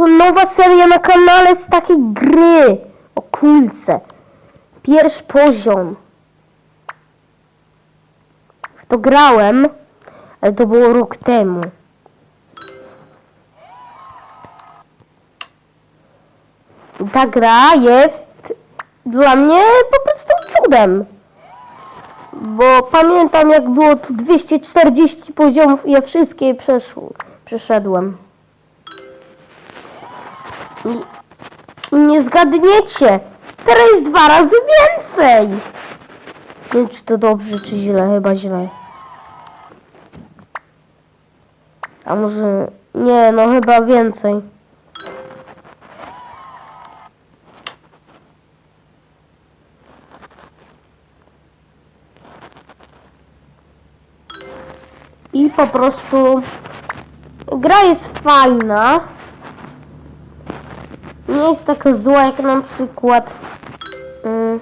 To nowa seria na kanale z takiej gry o kulce. Pierwszy poziom. W to grałem, ale to było rok temu. Ta gra jest dla mnie po prostu cudem. Bo pamiętam jak było tu 240 poziomów i ja wszystkie przeszł, przeszedłem. Nie zgadniecie, teraz jest dwa razy więcej. Nie wiem czy to dobrze czy źle, chyba źle. A może, nie no chyba więcej. I po prostu gra jest fajna. Nie jest taka zła jak na przykład ym,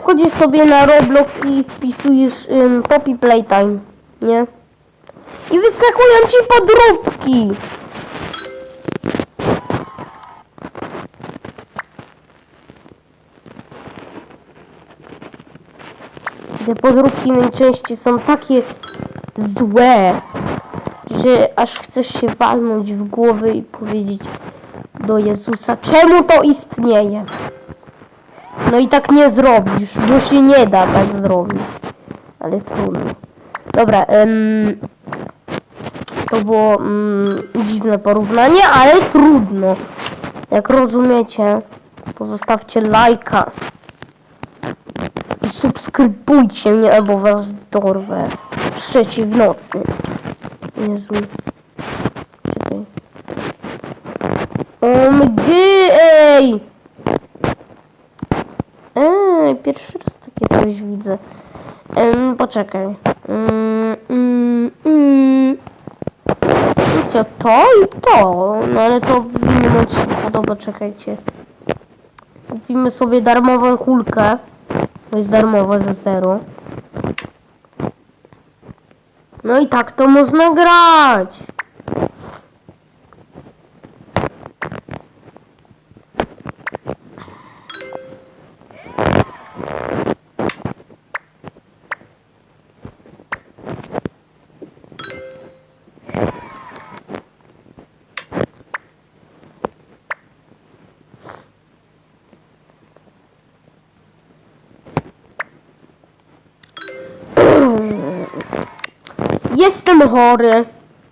wchodzisz sobie na Roblox i wpisujesz ym, Poppy Playtime, nie? I wyskakują ci podróbki. Te podróbki najczęściej są takie złe, że aż chcesz się walnąć w głowę i powiedzieć do Jezusa, czemu to istnieje? No i tak nie zrobisz, bo się nie da tak zrobić. Ale trudno. Dobra, em, to było mm, dziwne porównanie, ale trudno. Jak rozumiecie, to zostawcie lajka. I subskrybujcie mnie, albo was dorwę. Trzeci w nocy. Jezu. Czekaj. OMG, ej! Ej, pierwszy raz takie coś widzę. Em, poczekaj. Mm, mm, mm. Chciał to i to, no ale to w innym odcinku. Dobra, czekajcie. Kupimy sobie darmową kulkę. To jest darmowa za zero. No i tak to można grać. Jestem chory.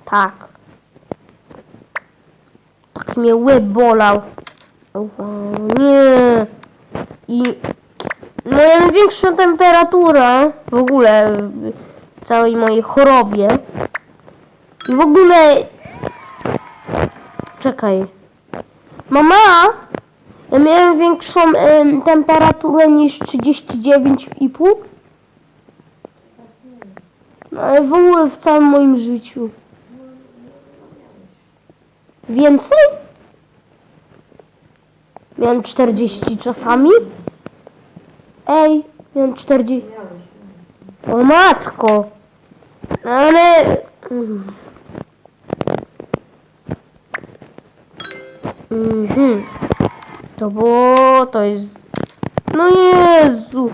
Tak. Tak mnie łeb bolał. Nie. I większą temperaturę w ogóle w całej mojej chorobie. I w ogóle czekaj. Mama, ja miałem większą em, temperaturę niż 39,5. W ogóle w całym moim życiu. Więcej? Miałem 40 czasami. Ej, miałem 40. O matko! No, Ale... Mhm. To było... to jest... No Jezu!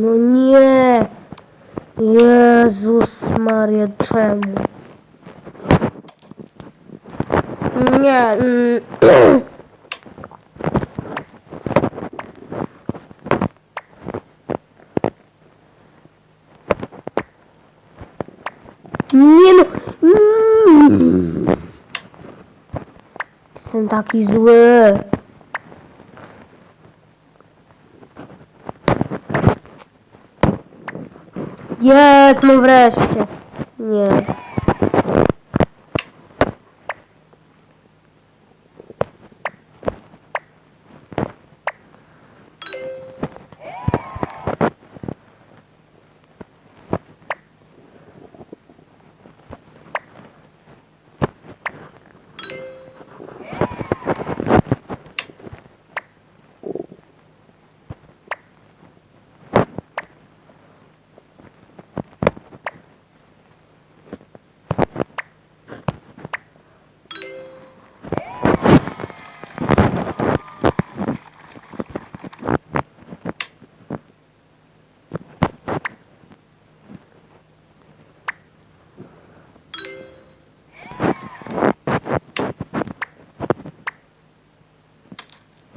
No nie! Jezus Maria, czemu? Nie. mm. Nie no. Mm. Jestem taki zły. Jest, no wreszcie. Nie.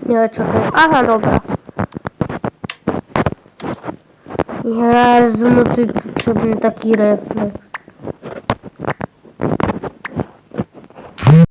Nie, czekaj. Aha, dobra. Jezu, no tu potrzebny taki refleks.